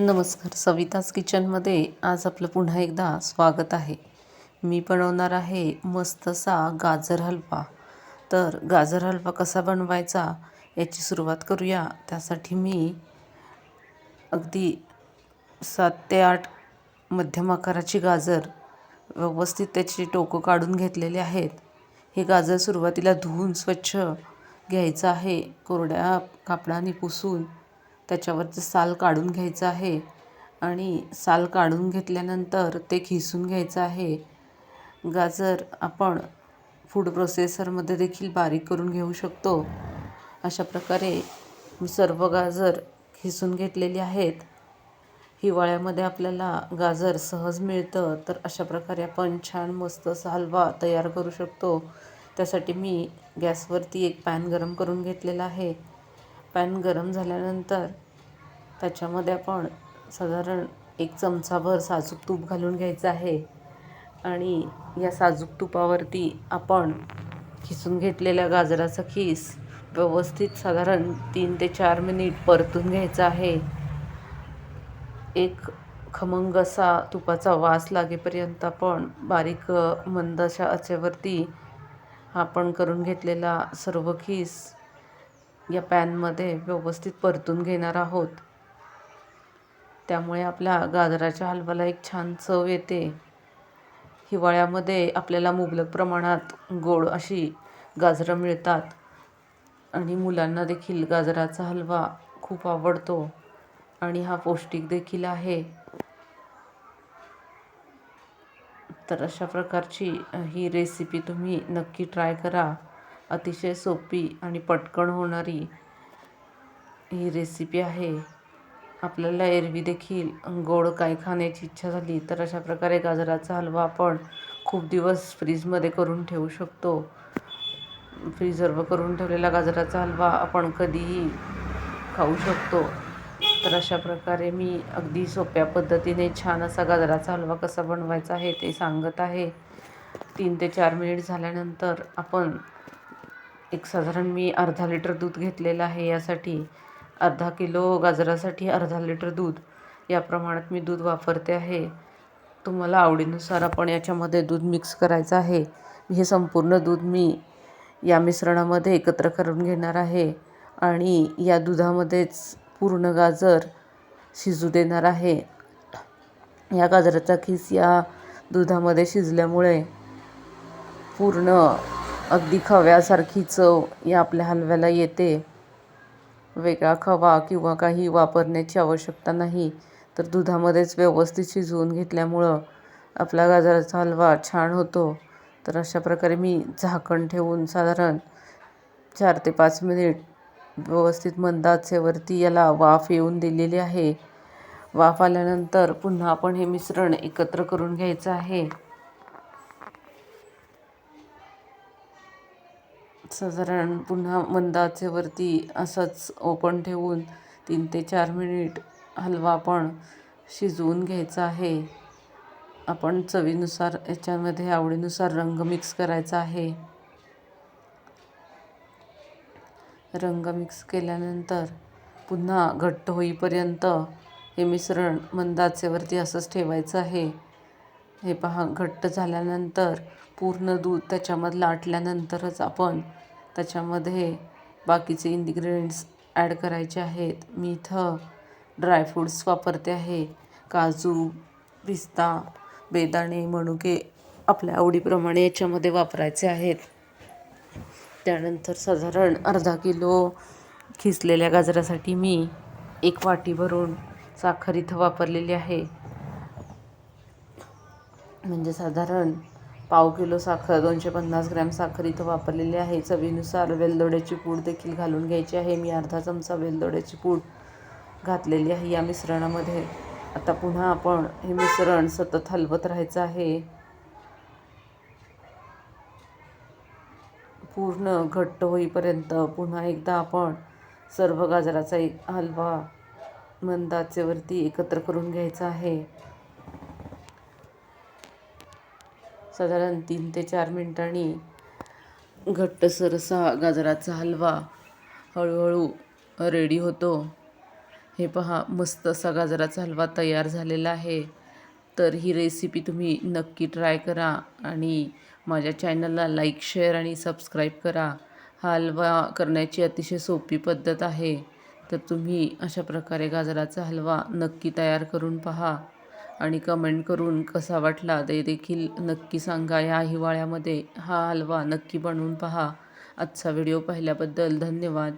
नमस्कार. सविताज किचनमध्ये आज आपलं पुन्हा एकदा स्वागत आहे. मी बनवणार आहे मस्तसा गाजर हलवा. तर गाजर हलवा कसा बनवायचा याची सुरुवात करूया. त्यासाठी मी अगदी सात ते आठ मध्यम आकाराची गाजर व्यवस्थित त्याची टोकं काढून घेतलेले आहेत. हे गाजर सुरुवातीला धुवून स्वच्छ घ्यायचं आहे. कोरड्या कापडाने पुसून त्याच्यावरचं साल काढून घ्यायचं आहे आणि साल काढून घेतल्यानंतर ते खिसून घ्यायचं आहे. गाजर आपण फूड प्रोसेसरमध्ये देखील बारीक करून घेऊ शकतो. अशा प्रकारे सर्व गाजर खिसून घेतलेली आहेत. हिवाळ्यामध्ये आपल्याला गाजर सहज मिळतं तर अशा प्रकारे आपण छान मस्त असा हलवा तयार करू शकतो. त्यासाठी मी गॅसवरती एक पॅन गरम करून घेतलेला आहे. पॅन गरम झाल्यानंतर त्याच्यामध्ये आपण साधारण एक चमचाभर साजूक तूप घालून घ्यायचं आहे. आणि या साजूक तुपावरती आपण खिसून घेतलेल्या गाजराचा खीस व्यवस्थित साधारण तीन ते चार मिनिट परतून घ्यायचा आहे. एक खमंग असा तुपाचा वास लागेपर्यंत आपण बारीक मंद अशा आचेवरती आपण करून घेतलेला सर्व खीस या पॅनमध्ये व्यवस्थित परतून घेणार आहोत. त्यामुळे आपल्या गाजराच्या हलव्याला एक छान चव येते. हिवाळ्यामध्ये आपल्याला मुबलक प्रमाणात गोड अशी गाजरं मिळतात. आणि मुलांना देखील गाजराचा हलवा खूप आवडतो आणि हा पौष्टिक देखील आहे. तर अशा प्रकारची ही रेसिपी तुम्ही नक्की ट्राय करा. अतिशय सोपी आणि पटकन होणारी ही रेसिपी आहे. आपल्याला एरवी देखील गोड काय खाण्याची इच्छा झाली तर अशा प्रकारे गाजराचा हलवा आपण खूप दिवस फ्रीजमध्ये करून ठेवू शकतो. प्रिझर्व करून ठेवलेला गाजराचा हलवा आपण कधीही खाऊ शकतो. तर अशा प्रकारे मी अगदी सोप्या पद्धतीने छान असा गाजराचा हलवा कसा बनवायचा आहे ते सांगत आहे. तीन ते चार मिनिट झाल्यानंतर आपण एक साधारण मी अर्धा लिटर दूध घेतलेलं आहे यासाठी. अर्धा किलो गाजरासाठी अर्धा लिटर दूध. या प्रमाणात मी दूध वापरते आहे. तुम्हाला आवडीनुसार आपण याच्यामध्ये दूध मिक्स करायचं आहे. हे संपूर्ण दूध मी या मिश्रणामध्ये एकत्र करून घेणार आहे. आणि या दुधामध्येच पूर्ण गाजर शिजू देणार आहे. या गाजराचा खीस या दुधामध्ये शिजल्यामुळे पूर्ण अगदी खव्यासारखी चव या आपल्या हलव्याला येते. वेगळा खवा किंवा काही वापरण्याची आवश्यकता नाही तर दुधामध्येच व्यवस्थित शिजवून घेतल्यामुळं आपला गाजराचा हलवा छान होतो. तर अशा प्रकारे मी झाकण ठेवून साधारण चार ते पाच मिनिट व्यवस्थित मंद आचेवरती याला वाफ येऊन दिलेली आहे. वाफ आल्यानंतर पुन्हा आपण हे मिश्रण एकत्र करून घ्यायचं आहे. साधारण पुन्हा मंद आचेवरती असंच ओपन ठेवून तीन ते चार मिनिट हलवा आपण शिजवून घ्यायचा आहे. आपण चवीनुसार याच्यामध्ये आवडीनुसार रंग मिक्स करायचा आहे. रंग मिक्स केल्यानंतर पुन्हा घट्ट होईपर्यंत हे मिश्रण मंद आचेवरती असंच ठेवायचं आहे. हे पहा घट्ट झाल्यानंतर पूर्ण दूध त्याच्यामधलं आटल्यानंतरच आपण त्याच्यामध्ये बाकीचे इन्ग्रेडियंट्स ॲड करायचे आहेत. मी इथं ड्रायफ्रूट्स वापरते आहे. काजू पिस्ता बेदाणे मनुके आपल्या आवडीप्रमाणे याच्यामध्ये वापरायचे आहेत. त्यानंतर साधारण अर्धा किलो खिसलेल्या गाजरासाठी मी एक वाटी भरून साखर इथं वापरलेली आहे. म्हणजे साधारण पाव किलो साखर दोनशे पन्नास ग्रॅम साखर इथं वापरलेली आहे. चवीनुसार वेलदोड्याची पूड देखील घालून घ्यायची आहे. मी अर्धा चमचा वेलदोड्याची पूड घातलेली आहे या मिश्रणामध्ये. आता पुन्हा आपण हे मिश्रण सतत हलवत राहायचं आहे. पूर्ण घट्ट होईपर्यंत पुन्हा एकदा आपण सर्व गाजराचा एक हलवा मंदाचेवरती एकत्र करून घ्यायचा आहे. साधारण तीन ते चार मिनटांनी घट्टसर असा गाजराचा हलवा हळूहळू रेडी होतो. हे पहा मस्त असा गाजराचा हलवा तयार झालेला आहे. तर ही रेसिपी तुम्ही नक्की ट्राय करा आणि माझ्या चॅनलला लाईक शेअर आणि सबस्क्राईब करा. हा हलवा करण्याची अतिशय सोपी पद्धत आहे. तर तुम्ही अशा प्रकारे गाजराचा हलवा नक्की तयार करून पहा. आणि कमेंट करून कसा वाटला ते देखील नक्की सांगा. या हिवाळ्यामध्ये हा हलवा नक्की बनवून पहा. आजचा व्हिडिओ पाहिल्याबद्दल धन्यवाद.